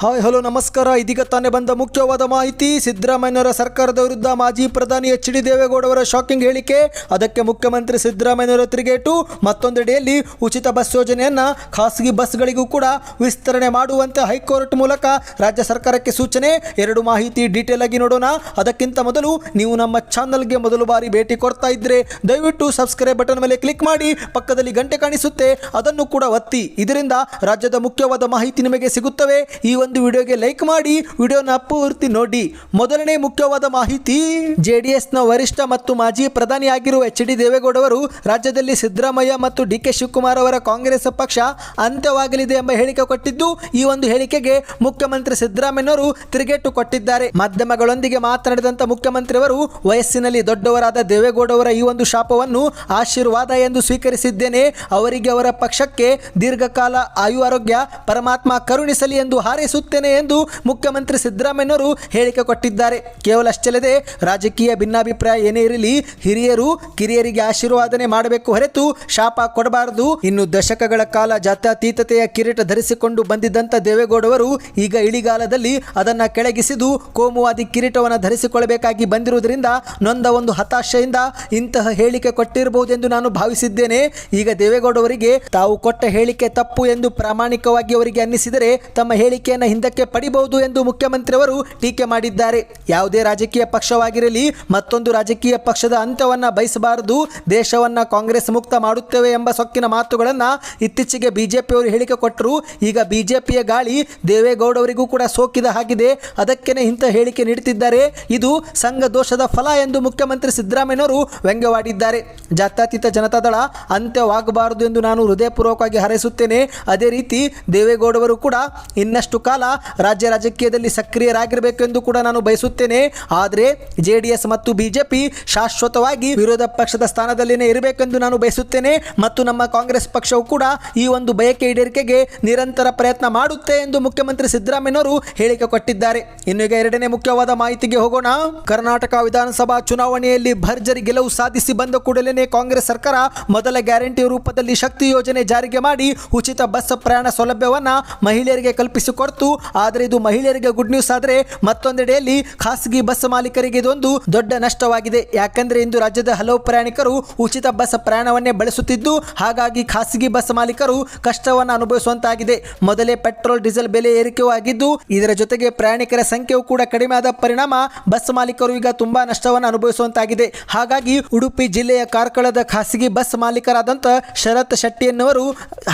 Hi, hello, ನಮಸ್ಕಾರ. ಇದೀಗ ತಾನೇ ಬಂದ ಮುಖ್ಯವಾದ ಮಾಹಿತಿ. ಸಿದ್ದರಾಮಯ್ಯನವರ ಸರ್ಕಾರದ ವಿರುದ್ಧ ಮಾಜಿ ಪ್ರಧಾನಿ ಎಚ್ ಡಿ ದೇವೇಗೌಡವರ ಶಾಕಿಂಗ್ ಹೇಳಿಕೆ. ಅದಕ್ಕೆ ಮುಖ್ಯಮಂತ್ರಿ ಸಿದ್ದರಾಮಯ್ಯನವರ ತಿರುಗೇಟು. ಮತ್ತೊಂದೆಡೆಯಲ್ಲಿ ಉಚಿತ ಬಸ್ ಯೋಜನೆಯನ್ನ ಖಾಸಗಿ ಬಸ್ಗಳಿಗೂ ಕೂಡ ವಿಸ್ತರಣೆ ಮಾಡುವಂತೆ ಹೈಕೋರ್ಟ್ ಮೂಲಕ ರಾಜ್ಯ ಸರ್ಕಾರಕ್ಕೆ ಸೂಚನೆ. ಎರಡು ಮಾಹಿತಿ ಡೀಟೇಲ್ ಆಗಿ ನೋಡೋಣ. ಅದಕ್ಕಿಂತ ಮೊದಲು ನೀವು ನಮ್ಮ ಚಾನಲ್ಗೆ ಮೊದಲು ಬಾರಿ ಭೇಟಿ ಕೊಡ್ತಾ ಇದ್ರೆ ದಯವಿಟ್ಟು ಸಬ್ಸ್ಕ್ರೈಬ್ ಬಟನ್ ಮೇಲೆ ಕ್ಲಿಕ್ ಮಾಡಿ. ಪಕ್ಕದಲ್ಲಿ ಗಂಟೆ ಕಾಣಿಸುತ್ತೆ. ಅದನ್ನು ಕೂಡ ಒತ್ತಿ. ಇದರಿಂದ ರಾಜ್ಯದ ಮುಖ್ಯವಾದ ಮಾಹಿತಿ ನಿಮಗೆ ಸಿಗುತ್ತವೆ. ಈ ಒಂದು ವಿಡಿಯೋಗೆ ಲೈಕ್ ಮಾಡಿ, ವಿಡಿಯೋನ ಪೂರ್ತಿ ನೋಡಿ. ಮೊದಲನೇ ಮುಖ್ಯವಾದ ಮಾಹಿತಿ, ಜೆಡಿಎಸ್ನ ವರಿಷ್ಠ ಮತ್ತು ಮಾಜಿ ಪ್ರಧಾನಿ ಆಗಿರುವ ಎಚ್ ಡಿ ದೇವೇಗೌಡವರು ರಾಜ್ಯದಲ್ಲಿ ಸಿದ್ದರಾಮಯ್ಯ ಮತ್ತು ಡಿ ಕೆ ಶಿವಕುಮಾರ್ ಅವರ ಕಾಂಗ್ರೆಸ್ ಪಕ್ಷ ಅಂತ್ಯವಾಗಲಿದೆ ಎಂಬ ಹೇಳಿಕೆ ಕೊಟ್ಟಿದ್ದು, ಈ ಒಂದು ಹೇಳಿಕೆಗೆ ಮುಖ್ಯಮಂತ್ರಿ ಸಿದ್ದರಾಮಯ್ಯನವರು ತಿರುಗೇಟು ಕೊಟ್ಟಿದ್ದಾರೆ. ಮಾಧ್ಯಮಗಳೊಂದಿಗೆ ಮಾತನಾಡಿದಂಥ ಮುಖ್ಯಮಂತ್ರಿಯವರು, ವಯಸ್ಸಿನಲ್ಲಿ ದೊಡ್ಡವರಾದ ದೇವೇಗೌಡವರ ಈ ಒಂದು ಶಾಪವನ್ನು ಆಶೀರ್ವಾದ ಎಂದು ಸ್ವೀಕರಿಸಿದ್ದೇನೆ. ಅವರಿಗೆ ಅವರ ಪಕ್ಷಕ್ಕೆ ದೀರ್ಘಕಾಲ ಆಯು ಆರೋಗ್ಯ, ಪರಮಾತ್ಮ ಕರುಣಿಸಲಿ ಎಂದು ಹಾರೈಸುತ್ತೇನೆ ಎಂದು ಮುಖ್ಯಮಂತ್ರಿ ಸಿದ್ದರಾಮಯ್ಯನವರು ಹೇಳಿಕೆ ಕೊಟ್ಟಿದ್ದಾರೆ. ಕೇವಲ ಅಷ್ಟಲ್ಲದೆ ರಾಜಕೀಯ ಭಿನ್ನಾಭಿಪ್ರಾಯ ಏನೇ ಇರಲಿ, ಹಿರಿಯರು ಕಿರಿಯರಿಗೆ ಆಶೀರ್ವಾದನೆ ಮಾಡಬೇಕು ಹೊರತು ಶಾಪ ಕೊಡಬಾರದು. ಇನ್ನು ದಶಕಗಳ ಕಾಲ ಜಾತ್ಯತೀತತೆಯ ಕಿರೀಟ ಧರಿಸಿಕೊಂಡು ಬಂದಿದ್ದಂಥ ದೇವೇಗೌಡವರು ಈಗ ಇಳಿಗಾಲದಲ್ಲಿ ಅದನ್ನ ಕೆಳಗಿಸಿದು ಕೋಮುವಾದಿ ಕಿರೀಟವನ್ನು ಧರಿಸಿಕೊಳ್ಳಬೇಕಾಗಿ ಬಂದಿರುವುದರಿಂದ ನೊಂದ ಒಂದು ಹತಾಶೆಯಿಂದ ಇಂತಹ ಹೇಳಿಕೆ ಕೊಟ್ಟಿರಬಹುದೆಂದು ನಾನು ಭಾವಿಸಿದ್ದೇನೆ. ಈಗ ದೇವೇಗೌಡವರಿಗೆ ತಾವು ಕೊಟ್ಟ ಹೇಳಿಕೆ ತಪ್ಪು ಎಂದು ಪ್ರಾಮಾಣಿಕವಾಗಿ ಅವರಿಗೆ ಅನ್ನಿಸಿದರೆ ತಮ್ಮ ಹೇಳಿಕೆಯನ್ನು ಹಿಂದಕ್ಕೆ ಪಡಿಬಹುದು ಎಂದು ಮುಖ್ಯಮಂತ್ರಿಯವರು ಟೀಕೆ ಮಾಡಿದ್ದಾರೆ. ಯಾವುದೇ ರಾಜಕೀಯ ಪಕ್ಷವಾಗಿರಲಿ, ಮತ್ತೊಂದು ರಾಜಕೀಯ ಪಕ್ಷದ ಅಂತ್ಯವನ್ನ ಬಯಸಬಾರದು. ದೇಶವನ್ನ ಕಾಂಗ್ರೆಸ್ ಮುಕ್ತ ಮಾಡುತ್ತೇವೆ ಎಂಬ ಸೊಕ್ಕಿನ ಮಾತುಗಳನ್ನು ಇತ್ತೀಚೆಗೆ ಬಿಜೆಪಿಯವರು ಹೇಳಿಕೆ ಕೊಟ್ಟರು. ಈಗ ಬಿಜೆಪಿಯ ಗಾಳಿ ದೇವೇಗೌಡವರಿಗೂ ಕೂಡ ಸೋಕಿದ ಹಾಗಿದೆ. ಅದಕ್ಕೇನೆ ಇಂಥ ಹೇಳಿಕೆ ನೀಡುತ್ತಿದ್ದಾರೆ. ಇದು ಸಂಘ ದೋಷದ ಫಲ ಎಂದು ಮುಖ್ಯಮಂತ್ರಿ ಸಿದ್ದರಾಮಯ್ಯನವರು ವ್ಯಂಗ್ಯವಾಡಿದ್ದಾರೆ. ಜಾತ್ಯತೀತ ಜನತಾದಳ ಅಂತ್ಯವಾಗಬಾರದು ಎಂದು ನಾನು ಹೃದಯಪೂರ್ವಕವಾಗಿ ಹಾರೈಸುತ್ತೇನೆ. ಅದೇ ರೀತಿ ದೇವೇಗೌಡವರು ಕೂಡ ಇನ್ನಷ್ಟು ಕಾಲ ರಾಜ್ಯ ರಾಜಕೀಯದಲ್ಲಿ ಸಕ್ರಿಯರಾಗಿರಬೇಕು ಎಂದು ಕೂಡ ನಾನು ಬಯಸುತ್ತೇನೆ. ಆದರೆ ಜೆ ಮತ್ತು ಬಿಜೆಪಿ ಶಾಶ್ವತವಾಗಿ ವಿರೋಧ ಪಕ್ಷದ ಸ್ಥಾನದಲ್ಲಿನೇ ಇರಬೇಕೆಂದು ನಾನು ಬಯಸುತ್ತೇನೆ ಮತ್ತು ನಮ್ಮ ಕಾಂಗ್ರೆಸ್ ಪಕ್ಷವು ಕೂಡ ಈ ಒಂದು ಬಯಕೆ ಈಡೇರಿಕೆಗೆ ನಿರಂತರ ಪ್ರಯತ್ನ ಮಾಡುತ್ತೆ ಎಂದು ಮುಖ್ಯಮಂತ್ರಿ ಸಿದ್ದರಾಮಯ್ಯನವರು ಹೇಳಿಕೆ ಕೊಟ್ಟಿದ್ದಾರೆ. ಇನ್ನು ಈಗ ಎರಡನೇ ಮುಖ್ಯವಾದ ಮಾಹಿತಿಗೆ ಹೋಗೋಣ. ಕರ್ನಾಟಕ ವಿಧಾನಸಭಾ ಚುನಾವಣೆಯಲ್ಲಿ ಭರ್ಜರಿ ಗೆಲುವು ಸಾಧಿಸಿ ಬಂದ ಕೂಡಲೇ ಕಾಂಗ್ರೆಸ್ ಸರ್ಕಾರ ಮೊದಲ ಗ್ಯಾರಂಟಿ ರೂಪದಲ್ಲಿ ಶಕ್ತಿ ಯೋಜನೆ ಜಾರಿಗೆ ಮಾಡಿ ಉಚಿತ ಬಸ್ ಪ್ರಯಾಣ ಸೌಲಭ್ಯವನ್ನ ಮಹಿಳೆಯರಿಗೆ ಕಲ್ಪಿಸಿಕೊಡ್ತು. ಆದರೆ ಇದು ಮಹಿಳೆಯರಿಗೆ ಗುಡ್ ನ್ಯೂಸ್ ಆದರೆ ಮತ್ತೊಂದೆಡೆಯಲ್ಲಿ ಖಾಸಗಿ ಬಸ್ ಮಾಲೀಕರಿಗೆ ಇದೊಂದು ದೊಡ್ಡ ನಷ್ಟವಾಗಿದೆ. ಯಾಕಂದ್ರೆ ಇಂದು ರಾಜ್ಯದ ಹಲವು ಪ್ರಯಾಣಿಕರು ಉಚಿತ ಬಸ್ ಪ್ರಯಾಣವನ್ನೇ ಬಳಸುತ್ತಿದ್ದು, ಹಾಗಾಗಿ ಖಾಸಗಿ ಬಸ್ ಮಾಲೀಕರು ಕಷ್ಟವನ್ನು ಅನುಭವಿಸುವಂತಾಗಿದೆ. ಮೊದಲೇ ಪೆಟ್ರೋಲ್, ಡೀಸೆಲ್ ಬೆಲೆ ಏರಿಕೆಯೂ ಆಗಿದ್ದು, ಇದರ ಜೊತೆಗೆ ಪ್ರಯಾಣಿಕರ ಸಂಖ್ಯೆಯೂ ಕೂಡ ಕಡಿಮೆ ಆದ ಪರಿಣಾಮ ಬಸ್ ಮಾಲೀಕರು ಈಗ ತುಂಬಾ ನಷ್ಟವನ್ನು ಅನುಭವಿಸುವಂತಾಗಿದೆ. ಹಾಗಾಗಿ ಉಡುಪಿ ಜಿಲ್ಲೆಯ ಕಾರ್ಕಳದ ಖಾಸಗಿ ಬಸ್ ಮಾಲೀಕರಾದಂಥ ಶರತ್ ಶೆಟ್ಟಿ ಎನ್ನುವರು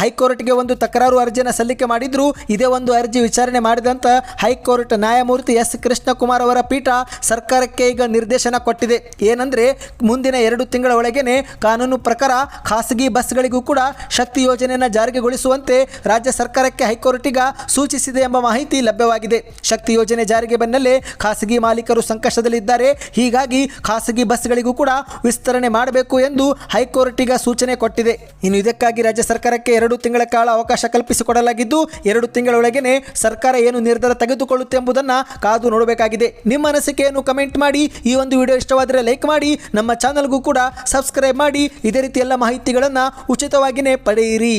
ಹೈಕೋರ್ಟ್ಗೆ ಒಂದು ತಕರಾರು ಅರ್ಜಿಯನ್ನು ಸಲ್ಲಿಕೆ ಮಾಡಿದ್ರು. ಇದೇ ಒಂದು ಅರ್ಜಿ ವಿಚಾರಣೆ ಮಾಡಿದಂಥ ಹೈಕೋರ್ಟ್ ನ್ಯಾಯಮೂರ್ತಿ ಎಸ್. ಕೃಷ್ಣಕುಮಾರ್ ಅವರ ಪೀಠ ಸರ್ಕಾರಕ್ಕೆ ಈಗ ನಿರ್ದೇಶನ ಕೊಟ್ಟಿದೆ. ಏನಂದ್ರೆ, ಮುಂದಿನ ಎರಡು ತಿಂಗಳ ಒಳಗೇನೆ ಕಾನೂನು ಪ್ರಕಾರ ಖಾಸಗಿ ಬಸ್ಗಳಿಗೂ ಕೂಡ ಶಕ್ತಿ ಯೋಜನೆಯನ್ನು ಜಾರಿಗೆಗೊಳಿಸುವಂತೆ ರಾಜ್ಯ ಸರ್ಕಾರಕ್ಕೆ ಹೈಕೋರ್ಟ್ ಸೂಚಿಸಿದೆ ಎಂಬ ಮಾಹಿತಿ ಲಭ್ಯವಾಗಿದೆ. ಶಕ್ತಿ ಯೋಜನೆ ಜಾರಿಗೆ ಬೆನ್ನಲ್ಲೇ ಖಾಸಗಿ ಮಾಲೀಕರು ಸಂಕಷ್ಟದಲ್ಲಿದ್ದಾರೆ. ಹೀಗಾಗಿ ಖಾಸಗಿ ಬಸ್ಗಳಿಗೂ ಕೂಡ ವಿಸ್ತರಣೆ ಮಾಡಬೇಕು ಎಂದು ಹೈಕೋರ್ಟ್ ಈಗ ಸೂಚನೆ ಕೊಟ್ಟಿದೆ. ಇನ್ನು ಇದಕ್ಕಾಗಿ ರಾಜ್ಯ ಸರ್ಕಾರಕ್ಕೆ ಎರಡು ತಿಂಗಳ ಕಾಲ ಅವಕಾಶ ಕಲ್ಪಿಸಿಕೊಡಲಾಗಿದ್ದು, ಎರಡು ತಿಂಗಳೊಳಗೇನೆ ಸರ್ಕಾರ ಏನು ನಿರ್ಧಾರ ತೆಗೆದುಕೊಳ್ಳುತ್ತೆ ಎಂಬುದನ್ನು ಕಾದು ನೋಡಬೇಕಾಗಿದೆ. ನಿಮ್ಮ ಅನಿಸಿಕೆಯನ್ನು ಕಮೆಂಟ್ ಮಾಡಿ, ಈ ಒಂದು ವಿಡಿಯೋ ಇಷ್ಟವಾದರೆ ಲೈಕ್ ಮಾಡಿ, ನಮ್ಮ ಚಾನಲ್ಗೂ ಕೂಡ ಸಬ್ಸ್ಕ್ರೈಬ್ ಮಾಡಿ, ಇದೇ ರೀತಿ ಎಲ್ಲ ಮಾಹಿತಿಗಳನ್ನು ಉಚಿತವಾಗಿಯೇ ಪಡೆಯಿರಿ.